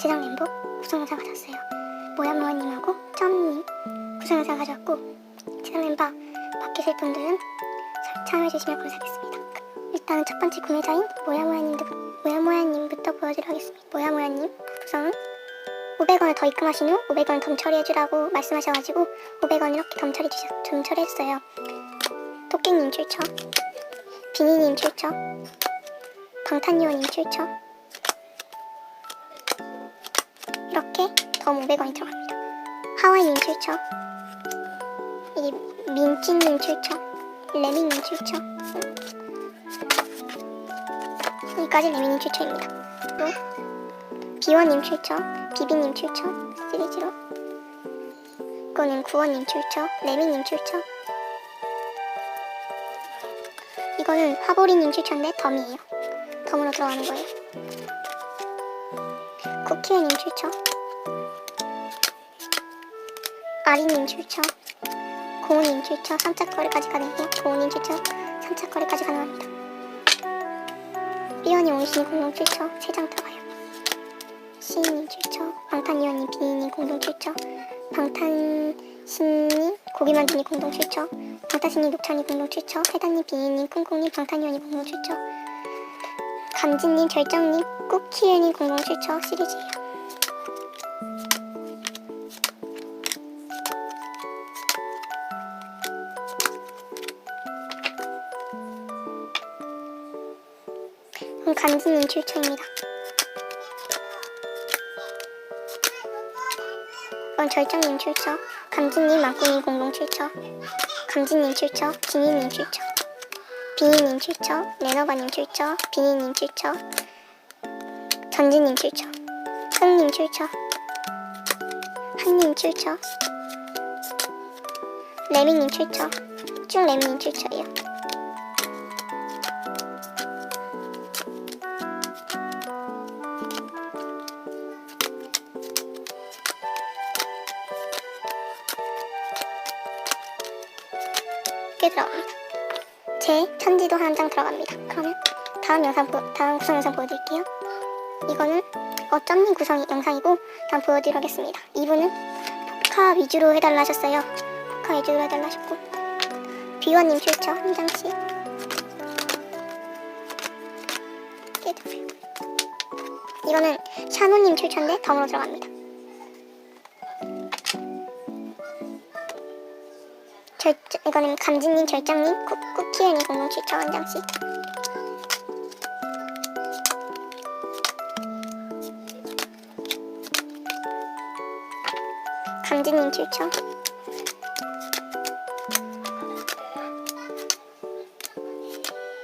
제작 멤버 구성 영상 가져왔어요. 모야모야님하고 점님 구성 영상 가져왔고 제작 멤버 받게 될 분들은 참여해주시면 감사하겠습니다. 일단은 첫 번째 구매자인 모야모야님도 모야모야님부터 보여드리도록 하겠습니다. 모야모야님 구성은 500원을 더 입금하신 후 500원 덤 처리해주라고 말씀하셔가지고 500원 이렇게 덤 처리 주셨, 덤 처리했어요. 토끼님 출처, 비니님 출처, 방탄요원님 출처 이렇게 덤 500원이 들어갑니다. 하와이님 출처, 이 민찌님 출처, 레미님 출처 여기까지 레미님 출처입니다. 또 비원님 출처, 비비님 출처 시리즈로 이거는 구원님 출처, 레미님 출처 이거는 화보리님 출처인데 덤이에요. 덤으로 들어가는 거예요. 쿠키웨님 출처 아리님 출처 고우님 출처 3차 거래까지 가능해요. 고우님 출처 3차 거래까지 가능합니다. 삐언님 오이신 공동 출처 3장 들어가요. 시인님 출처 방탄이원님 비니님 공동 출처 방탄신님 고기만두님 공동 출처 방탄신님 녹차님 공동 출처 해단님 비니님 쿵쿵님 방탄이원님 공동 출처 감진님 절정님 쿠키애님 공동 출처 시리즈예요. 간지님 출처입니다. 이건 절정님 출처, 감진님 망꾸님 공동 출처, 감진님 출처, 비니님 출처, 비니님 출처, 레너바님 출처, 비니님 출처, 전진님 출처, 흥님 출처, 한님 출처, 레미님 출처, 쭉 레미님 출처예요. 꽤 들어갑니다. 제 편지도 한 장 들어갑니다. 그러면 다음 영상 보, 다음 구성 영상 보여드릴게요. 이거는 어쩌님 구성 영상이고 다음 보여드리겠습니다. 이분은 포카 위주로 해달라 하셨어요. 포카 위주로 해달라 하셨고 비원님 출처 한 장씩 꽤 들어요. 이거는 샤노님 출처인데 덤으로 들어갑니다. 절, 이거는 감진님, 절정님, 쿠, 출처 한 장씩. 감진님 출처.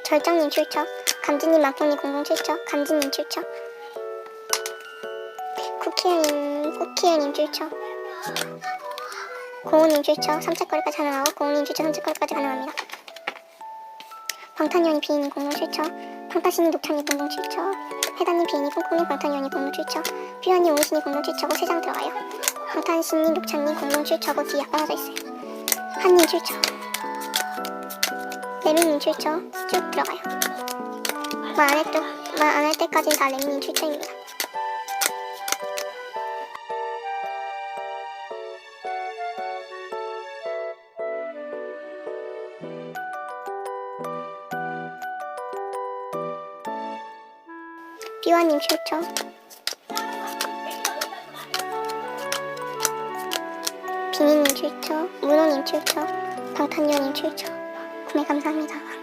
절정님 출처. 감진님, 공동 출처. 감진님 출처. 쿠키앤님, 쿠키앤님 출처. 공우님 출처 3차 거리까지 가능하고 공우님 출처 3차 거리까지 가능합니다. 방탄연이 비인이 공동 출처 방탄신이 녹탄이 공동 출처 해단님 비인이 콩콩님 방탄연이 공동 출처 뷰안님 오이신이 공동 출처고 3장 들어가요. 방탄신이 녹찬님 공동 출처고 뒤에 떨어져 있어요. 한님 출처 레미님 출처 쭉 들어가요. 말 안 할 때, 말안할 때까지는 다 레미님 출처입니다. 비와님 출처. 비니님 출처 문호님 출처 방탄요님 출처. 구매 감사합니다